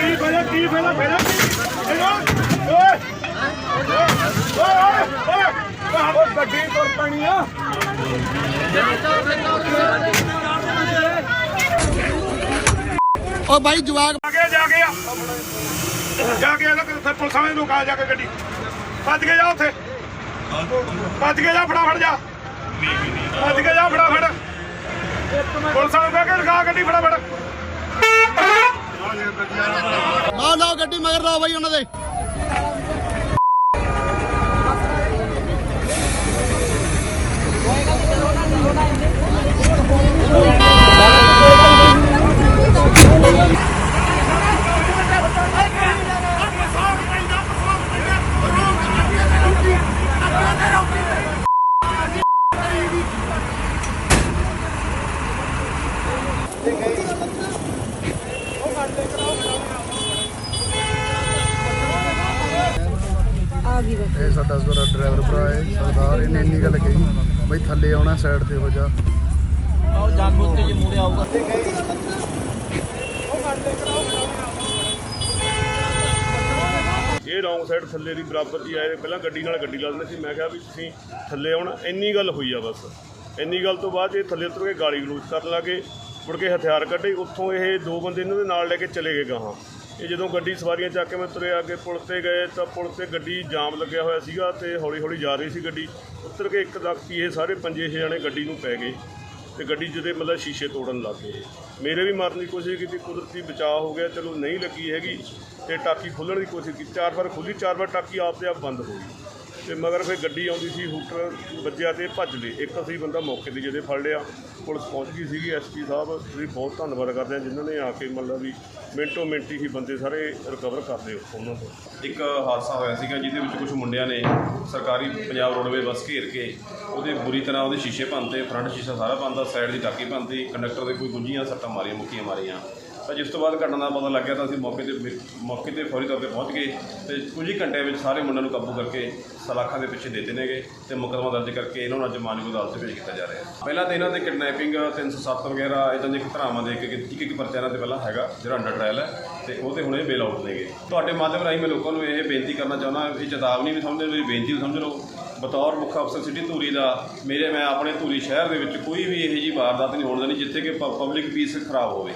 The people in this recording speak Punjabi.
ਕੀ ਫਾਇਦਾ ਕੀ ਫਾਇਦਾ ਫਾਇਦਾ ਕੀ? ਇਹਦਾ ਓਏ ਓਏ ਓਏ ਓਏ ਓਏ ਗੱਡੀ ਤੁਰ ਪੈਣੀ ਆ। ਓ ਜਵਾਕ ਜਾ ਕੇ ਜਾ ਕੇ ਆ। ਜਾ ਕੇ ਇਹਦਾ ਕਿੱਥੇ ਪੁਲਿਸਾਂ ਨੇ ਰੁਕਾ ਜਾ ਕੇ ਗੱਡੀ। ਭੱਜ ਕੇ ਜਾ ਉੱਥੇ। ਭੱਜ ਕੇ ਜਾ ਫਟਾਫਟ ਜਾ। ਭੱਜ ਕੇ ਜਾ ਫਟਾਫਟ। ਪੁਲਿਸਾਂ ਨੂੰ ਕਹਿ ਕੇ ਰੁਕਾ ਗੱਡੀ ਫਟਾਫਟ। ਲਾਓ ਲਾਓ ਗੱਡੀ ਮਗਰ ਲਾਓ ਬਾਈ ਉਹਨਾਂ ਦੇ। ਇਹ ਸਾਡਾ ਸਵਰਾ ਡਰਾਈਵਰ ਭਰਾ ਹੈ ਸਰਦਾਰ ਇਹਨੇ ਇੰਨੀ ਗੱਲ ਕਹੀ। ਬਈ ਥੱਲੇ ਆਉਣਾ ਸਾਈਡ ਤੇ ਹੋ ਜਾ। ਇਹ ਰੌਂਗ ਸਾਈਡ ਥੱਲੇ ਦੀ ਬਰਾਬਰ ਦੀ ਆਏ ਪਹਿਲਾਂ ਗੱਡੀ ਨਾਲ ਗੱਡੀ ਲਾ ਦਿੰਦੇ ਸੀ। ਮੈਂ ਕਿਹਾ ਵੀ ਤੁਸੀਂ ਥੱਲੇ ਆਉਣਾ ਇੰਨੀ ਗੱਲ ਹੋਈ ਆ ਬਸ। ਇੰਨੀ ਗੱਲ ਤੋਂ ਬਾਅਦ ਇਹ ਥੱਲੇ ਉਤਰ ਕੇ ਗਾਲੀ ਗਲੂਚ ਕਰਨ ਲੱਗੇ। ਮੁੜ ਕੇ ਹਥਿਆਰ ਕੱਢੇ ਉੱਥੋਂ ਇਹ ਦੋ ਬੰਦੇ ਇਹਨਾਂ ਦੇ ਨਾਲ ਲੈ ਕੇ ਚਲੇ ਗਏ ਗਾਹਾਂ। ਇਹ ਜਦੋਂ ਗੱਡੀ ਸਵਾਰੀਆਂ ਚੱਕ ਕੇ ਮੈਂ ਤੁਰੇ ਅੱਗੇ ਪੁਲ ਤੇ ਗਏ ਤਾਂ ਪੁਲ ਤੇ ਗੱਡੀ ਜਾਮ ਲੱਗਿਆ ਹੋਇਆ ਸੀਗਾ ਤੇ ਹੌਲੀ ਹੌਲੀ ਜਾ ਰਹੀ ਸੀ ਗੱਡੀ। ਉੱਤਰ ਕੇ ਇੱਕ ਦਖਤੀ ਇਹ ਸਾਰੇ ਪੰਜੇ ਛੇ ਜਣੇ ਗੱਡੀ ਨੂੰ ਪੈ ਗਏ ਤੇ ਗੱਡੀ ਜਿਹਦੇ ਮਤਲਬ ਸ਼ੀਸ਼ੇ ਤੋੜਨ ਲੱਗ ਗਏ। ਮੇਰੇ ਵੀ ਮਾਰਨ ਦੀ ਕੋਸ਼ਿਸ਼ ਕੀਤੀ, ਕੁਦਰਤੀ ਬਚਾਅ ਹੋ ਗਿਆ, ਚਲੋ ਨਹੀਂ ਲੱਗੀ ਹੈਗੀ ਤੇ ਟਾਕੀ ਖੋਲ੍ਹਣ ਦੀ ਕੋਸ਼ਿਸ਼ ਕੀਤੀ। ਚਾਰ ਵਾਰ ਖੁੱਲੀ, ਚਾਰ ਵਾਰ ਟਾਕੀ ਆਪਦੇ ਆਪ ਬੰਦ ਹੋ ਗਈ। ਤੇ ਮਗਰ ਫਿਰ ਗੱਡੀ ਆਉਂਦੀ ਸੀ, ਹੂਟਰ ਵੱਜਿਆ ਤੇ ਭੱਜ ਲਏ ਇੱਕ ਅਸੀਂ ਬੰਦਾ ਮੌਕੇ ਤੇ ਜਿਹਦੇ ਫੜ ਲਿਆ, ਪੁਲਿਸ ਪਹੁੰਚ ਗਈ ਸੀਗੀ ਐਸਪੀ ਸਾਹਿਬ। ਤੁਸੀਂ ਬਹੁਤ ਧੰਨਵਾਦ ਕਰਦੇ ਹਾਂ ਜਿਨ੍ਹਾਂ ਨੇ ਆ ਕੇ ਮਤਲਬ ਵੀ ਮਿੰਟੋ ਮਿੰਟੀ ਹੀ ਬੰਦੇ ਸਾਰੇ ਰਿਕਵਰ ਕਰਦੇ ਉੱਥੋਂ ਉਹਨਾਂ ਤੋਂ। ਇੱਕ ਹਾਦਸਾ ਹੋਇਆ ਸੀਗਾ, ਜਿਹਦੇ ਵਿੱਚ ਕੁਝ ਮੁੰਡਿਆਂ ਨੇ ਸਰਕਾਰੀ ਪੰਜਾਬ ਰੋਡਵੇ ਬੱਸ ਘੇਰ ਕੇ ਉਹਦੇ ਬੁਰੀ ਤਰ੍ਹਾਂ ਉਹਦੇ ਸ਼ੀਸ਼ੇ ਭੰਨਤੇ, ਫਰੰਟ ਸ਼ੀਸ਼ਾ ਸਾਰਾ ਭੰਨਦਾ ਸਾਈਡ ਦੀ ਟਾਕੀ ਭੰਨਤੀ, ਕੰਡਕਟਰ ਦੇ ਕੋਈ ਗੁੰਝੀਆਂ, ਸੱਟਾਂ ਮਾਰੀਆਂ, ਮੁੱਕੀਆਂ ਮਾਰੀਆਂ। ਤਾਂ ਜਿਸ ਤੋਂ ਬਾਅਦ ਘਟਨਾ ਦਾ ਪਤਾ ਲੱਗਿਆ ਤਾਂ ਅਸੀਂ ਮੌਕੇ ਤੇ ਮੌਕੇ ਤੇ ਫੌਰੀ ਤੌਰ ਤੇ ਪਹੁੰਚ ਗਏ ਤੇ ਕੁਝ ਹੀ ਘੰਟਿਆਂ ਵਿੱਚ ਸਾਰੇ ਮੁੰਡਿਆਂ ਨੂੰ ਕਾਬੂ ਕਰਕੇ ਸਲਾਖਾਂ ਦੇ ਪਿੱਛੇ ਦੇ ਦਿੱਤੇ ਨੇਗੇ ਤੇ ਮੁਕੱਦਮਾ ਦਰਜ ਕਰਕੇ ਇਹਨਾਂ ਨੂੰ ਅੱਜ ਮਾਨਯੋਗ ਅਦਾਲਤ 'ਚ ਪੇਸ਼ ਕੀਤਾ ਜਾ ਰਿਹਾ ਹੈ। ਪਹਿਲਾਂ ਤਾਂ ਇਹਨਾਂ 'ਤੇ ਕਿਡਨੈਪਿੰਗ 307 ਵਗੈਰਾ ਇਦਾਂ ਦੇ ਧਾਰਾਵਾਂ ਦੇ ਕੇ ਇੱਕ ਇੱਕ ਪਰਚਾ ਇਹਨਾਂ ਤੇ ਪਹਿਲਾਂ ਹੈਗਾ, ਜਿਹੜਾ ਅੰਡਰ ਟ੍ਰਾਇਲ ਹੈ ਤੇ ਉਹ ਤੇ ਹੁਣੇ ਬੇਲ ਆਊਟ ਨੇਗੇ। ਤੁਹਾਡੇ ਮਾਧਿਅਮ ਰਾਹੀਂ ਮੈਂ ਲੋਕਾਂ ਨੂੰ ਇਹ ਬੇਨਤੀ ਕਰਨਾ ਚਾਹੁੰਦਾ, ਇਹ ਚੇਤਾਵਨੀ ਵੀ ਸਮਝਦੇ ਮੇਰੀ ਬੇਨਤੀ ਵੀ ਸਮਝ ਲਓ। ਬਤੌਰ ਮੁੱਖ ਅਫਸਰ ਸਿਟੀ ਧੂਰੀ ਦਾ, ਮੇਰੇ, ਮੈਂ ਆਪਣੇ ਧੂਰੀ ਸ਼ਹਿਰ ਦੇ ਵਿੱਚ ਕੋਈ ਵੀ ਇਹੋ ਜਿਹੀ ਵਾਰਦਾਤ ਨਹੀਂ ਹੋਣ ਦੇਣੀ ਜਿੱਥੇ ਕਿ ਪਬਲਿਕ ਪੀਸ ਖਰਾਬ ਹੋਵੇ।